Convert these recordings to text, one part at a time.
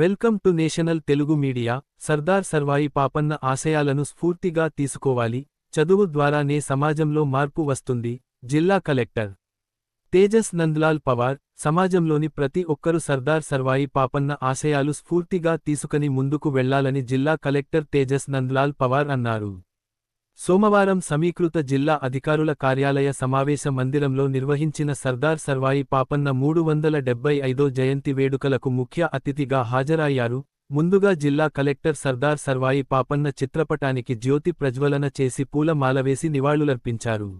Welcome to national Telugu media. Sardar Sarvai Papanna ఆశయాలను స్ఫూర్తిగా తీసుకోవాలి. చదువు ద్వారానే సమాజంలో మార్పు వస్తుంది. జిల్లా కలెక్టర్ తేజస్ నందలాల్ పవార్ సమాజంలోని ప్రతి ఒక్కరూ సర్దార్ సర్వాయి పాపన్న ఆశయాలు స్ఫూర్తిగా తీసుకుని ముందుకు వెళ్ళాలని జిల్లా కలెక్టర్ తేజస్ నందలాల్ పవార్ అన్నారు. సోమవారం సమీకృత జిల్లా అధికారుల కార్యాలయ సమావేశ మందిరంలో నిర్వహించిన సర్దార్ సర్వాయి పాపన్న మూడు వందల డెబ్బై ఐదో జయంతి వేడుకలకు ముఖ్య అతిథిగా హాజరయ్యారు. ముందుగా జిల్లా కలెక్టర్ సర్దార్ సర్వాయి పాపన్న చిత్రపటానికి జ్యోతి ప్రజ్వలన చేసి పూలమాలవేసి నివాళులర్పించారు.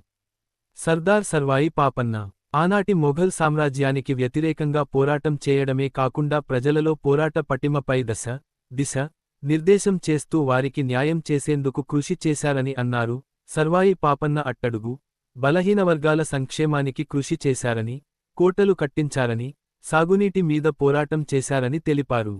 సర్దార్ సర్వాయి పాపన్న ఆనాటి మొఘల్ సామ్రాజ్యానికి వ్యతిరేకంగా పోరాటం చేయడమే కాకుండా ప్రజలలో పోరాట పటిమపై దశ దిశ నిర్దేశం చేస్తూ వారికి న్యాయం చేసేందుకు కృషి చేశారని అన్నారు. సర్వాయి పాపన్న అట్టడుగు బలహీన వర్గాల సంక్షేమానికి కృషి చేశారని కోటలు కట్టించారని సాగునీటి మీద పోరాటం చేశారని తెలిపారు.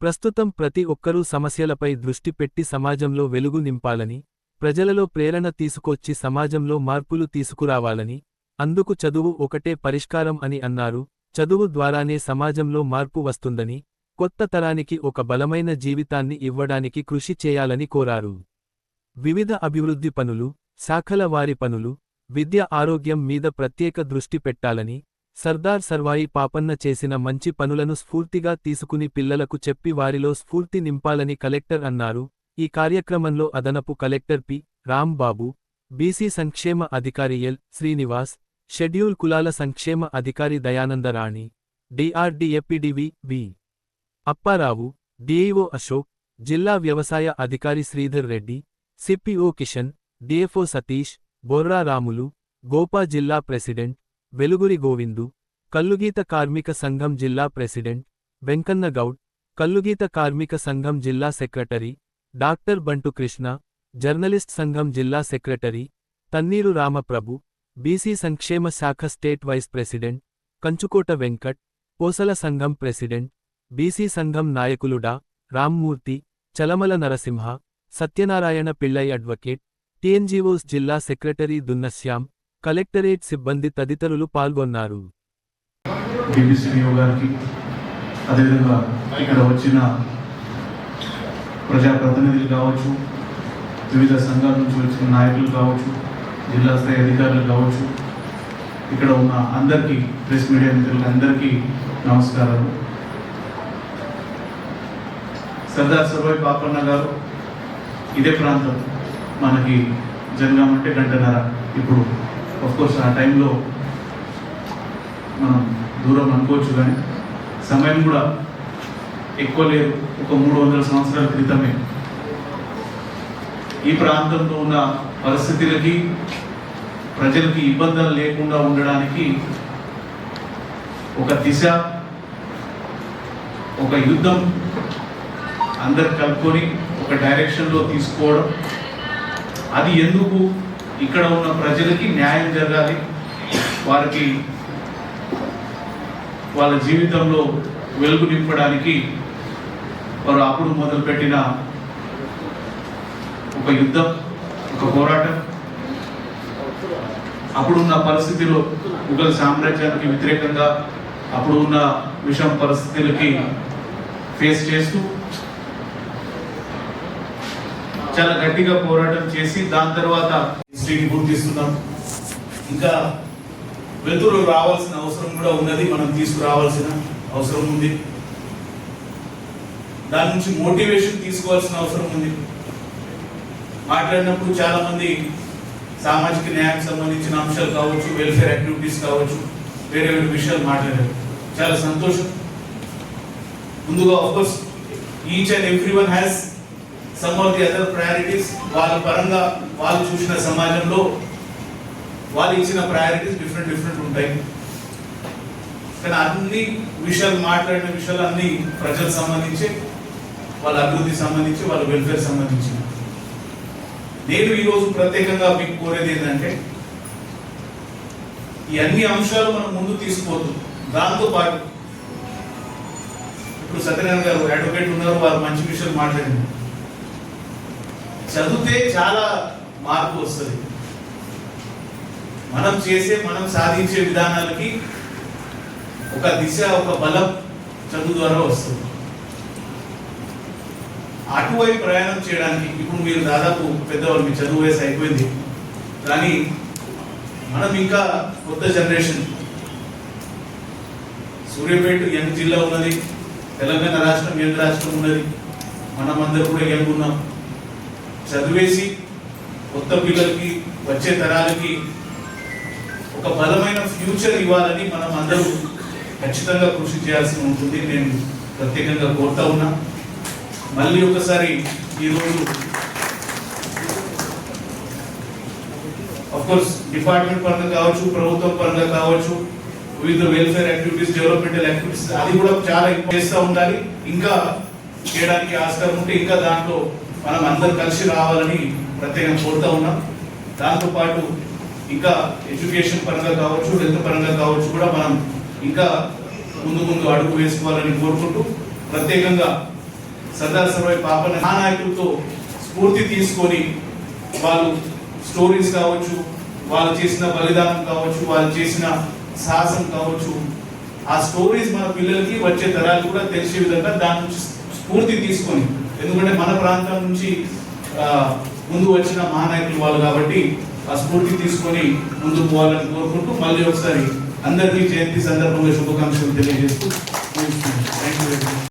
ప్రస్తుతం ప్రతి ఒక్కరూ సమస్యలపై దృష్టి పెట్టి సమాజంలో వెలుగు నింపాలని ప్రజలలో ప్రేరణ తీసుకొచ్చి సమాజంలో మార్పులు తీసుకురావాలని అందుకు చదువు ఒకటే పరిష్కారం అని అన్నారు. చదువు ద్వారానే సమాజంలో మార్పు వస్తుందని కొత్త తరానికి ఒక బలమైన జీవితాన్ని ఇవ్వడానికి కృషి చేయాలని కోరారు. వివిధ అభివృద్ధి పనులు శాఖల వారి పనులు విద్య ఆరోగ్యం మీద ప్రత్యేక దృష్టి పెట్టాలని సర్దార్ సర్వాయి పాపన్న చేసిన మంచి పనులను స్ఫూర్తిగా తీసుకుని పిల్లలకు చెప్పి వారిలో స్ఫూర్తి నింపాలని కలెక్టర్ అన్నారు. ఈ కార్యక్రమంలో అదనపు కలెక్టర్ పి. రాంబాబు బీసీ సంక్షేమ అధికారి ఎల్. శ్రీనివాస్ షెడ్యూల్ కులాల సంక్షేమ అధికారి Dayanandarani D R D A P D V. Apparao D I O Ashok జిల్లా వ్యవసాయ అధికారి Sridhar Reddy C P O Kishan D F O Satish Borra Ramulu Gopa జిల్లా president వెలుగురి Govindu కల్లుగీత కార్మిక సంఘం జిల్లా ప్రెసిడెంట్ వెంకన్న గౌడ్ కల్లుగీత కార్మిక సంఘం జిల్లా సెక్రటరీ డాక్టర్ బంటు కృష్ణ జర్నలిస్ట్ సంఘం జిల్లా సెక్రటరీ తన్నీరు రామప్రభు బీసీ సంక్షేమ శాఖ స్టేట్ వైస్ ప్రెసిడెంట్ కంచుకోట వెంకట్ పోసల సంఘం ప్రెసిడెంట్ బీసీ సంఘం నాయకులుడా రామ్మూర్తి చలమల నరసింహ సత్యనారాయణ పిళ్ళై అడ్వకేట్ టీఎన్జీఓస్ జిల్లా సెక్రటరీ దున్నశ్యాం కలెక్టరేట్ సిబ్బంది తదితరులు పాల్గొన్నారు. అదేవిధంగా ఇక్కడ వచ్చిన ప్రజాప్రతినిధులు కావచ్చు వివిధ సంఘాల నుంచి వచ్చిన నాయకులు కావచ్చు జిల్లా స్థాయి అధికారులు కావచ్చు ఇక్కడ ఉన్న అందరికీ ప్రెస్ మీడియా మిత్రులకు అందరికీ నమస్కారాలు. సర్దార్ సర్వై పాపన్న గారు ఇదే ప్రాంతం మనకి జనగాం అంటే గంటన్నర. ఇప్పుడు కోర్స్ ఆ టైంలో మనం దూరం అనుకోవచ్చు కానీ సమయం కూడా ఎక్కువ లేదు. ఒక మూడు వందల సంవత్సరాల క్రితమే. ఈ ప్రాంతంలో ఉన్న పరిస్థితులకి ప్రజలకి ఇబ్బందులు లేకుండా ఉండడానికి ఒక దిశ ఒక యుద్ధం అందరు కలుపుకొని ఒక డైరెక్షన్లో తీసుకోవడం. అది ఎందుకు ఇక్కడ ఉన్న ప్రజలకి న్యాయం జరగాలి? వారికి వాళ్ళ జీవితంలో వెలుగు నింపడానికి వారు అప్పుడు మొదలుపెట్టిన ఒక యుద్ధం ఒక పోరాటం. అప్పుడున్న పరిస్థితిలో ముఘల్ సామ్రాజ్యానికి వ్యతిరేకంగా అప్పుడు ఉన్న విషం పరిస్థితులకి ఫేస్ చేస్తూ చాలా గట్టిగా పోరాటం చేసి దాని తర్వాత హిస్టరీని గుర్తిస్తున్నాం ఇంకా వెలుతురు రావాల్సిన అవసరం కూడా ఉన్నది మనం తీసుకురావాల్సిన అవసరం ఉంది. దాని నుంచి మోటివేషన్ తీసుకోవాల్సిన అవసరం ఉంది. మాట్లాడినప్పుడు చాలా మంది సామాజిక న్యాయం సంబంధించిన అంశాలు కావచ్చు వెల్ఫేర్ యాక్టివిటీస్ కావచ్చు వేరే వేరే విషయాలు మాట్లాడారు. చాలా సంతోషం. ముందుగా of course each and every one has some of the other priorities వాళ్ళ పరంగా వాళ్ళు చూసిన సమాజంలో వాళ్ళు ఇచ్చిన ప్రయారిటీస్ డిఫరెంట్ డిఫరెంట్ ఉంటాయి. కానీ అన్ని విషయాలు మాట్లాడిన విషయాలు అన్ని ప్రజలకు సంబంధించి వాళ్ళ అభివృద్ధికి సంబంధించి వాళ్ళ వెల్ఫేర్ సంబంధించి. నేను ఈరోజు ప్రత్యేకంగా మీకు కోరేది ఏంటంటే ఈ అన్ని అంశాలు మనం ముందు తీసుకోవద్దు. దాంతో పాటు ఇప్పుడు సత్యనారాయణ గారు అడ్వకేట్ ఉన్నారు వారు మంచి విషయాలు మాట్లాడింది చదివితే చాలా మార్పు వస్తుంది. మనం చేసే మనం సాధించే విధానాలకి ఒక దిశ ఒక బలం చదువు ద్వారా వస్తుంది. అటువైపు ప్రయాణం చేయడానికి ఇప్పుడు మీరు దాదాపు పెద్దవాళ్ళు మీ చదువు వయసు అయిపోయింది. కానీ మనం ఇంకా కొత్త జనరేషన్. సూర్యాపేట యంగ్ జిల్లా ఉన్నది తెలంగాణ రాష్ట్రం యంగ్ రాష్ట్రం ఉన్నది. మనం అందరూ కూడా యంగ్ ఉన్నాం. చదివేసి కొత్త పిల్లలకి వచ్చే తరాలకి ఒక బలమైన ఫ్యూచర్ ఇవ్వాలని మనం అందరూ ఖచ్చితంగా కృషి చేయాల్సి ఉంటుంది. నేను ప్రత్యేకంగా కోరుతా ఉన్నా. మళ్ళీ ఒకసారి ఈరోజు కోర్స్ డిపార్ట్మెంట్ పరంగా కావచ్చు ప్రభుత్వం పరంగా కావచ్చు వివిధ వెల్ఫేర్ యాక్టివిటీస్ డెవలప్మెంటల్ యాక్టివిటీస్ అది కూడా చాలా ఎక్కువ చేస్తూ ఉండాలి. ఇంకా చేయడానికి ఆస్కారం ఉంటే ఇంకా దాంట్లో మనం అందరు కలిసి రావాలని ప్రత్యేకంగా కోరుతా ఉన్నాం. దాంతోపాటు ఇంకా ఎడ్యుకేషన్ పరంగా కావచ్చు హెల్త్ పరంగా కావచ్చు కూడా మనం ఇంకా ముందు ముందు అడుగు వేసుకోవాలని కోరుకుంటూ ప్రత్యేకంగా సర్దార్ సర్వై పాపన నాయకులతో స్ఫూర్తి తీసుకొని వాళ్ళు స్టోరీస్ కావచ్చు వాళ్ళు చేసిన బలిదానం కావచ్చు వాళ్ళు చేసిన సాహసం కావచ్చు ఆ స్టోరీస్ మన పిల్లలకి వచ్చే తరాలు కూడా తెలిసే విధంగా దాని నుంచి స్ఫూర్తి తీసుకొని ఎందుకంటే మన ప్రాంతం నుంచి ముందు వచ్చిన మహానాయకులు వాళ్ళు కాబట్టి ఆ స్ఫూర్తి తీసుకొని ముందుకు పోవాలని కోరుకుంటూ మళ్ళీ ఒకసారి అందరికీ జయంతి సందర్భంగా శుభాకాంక్షలు తెలియజేస్తూ థ్యాంక్ యూ వెరీ మచ్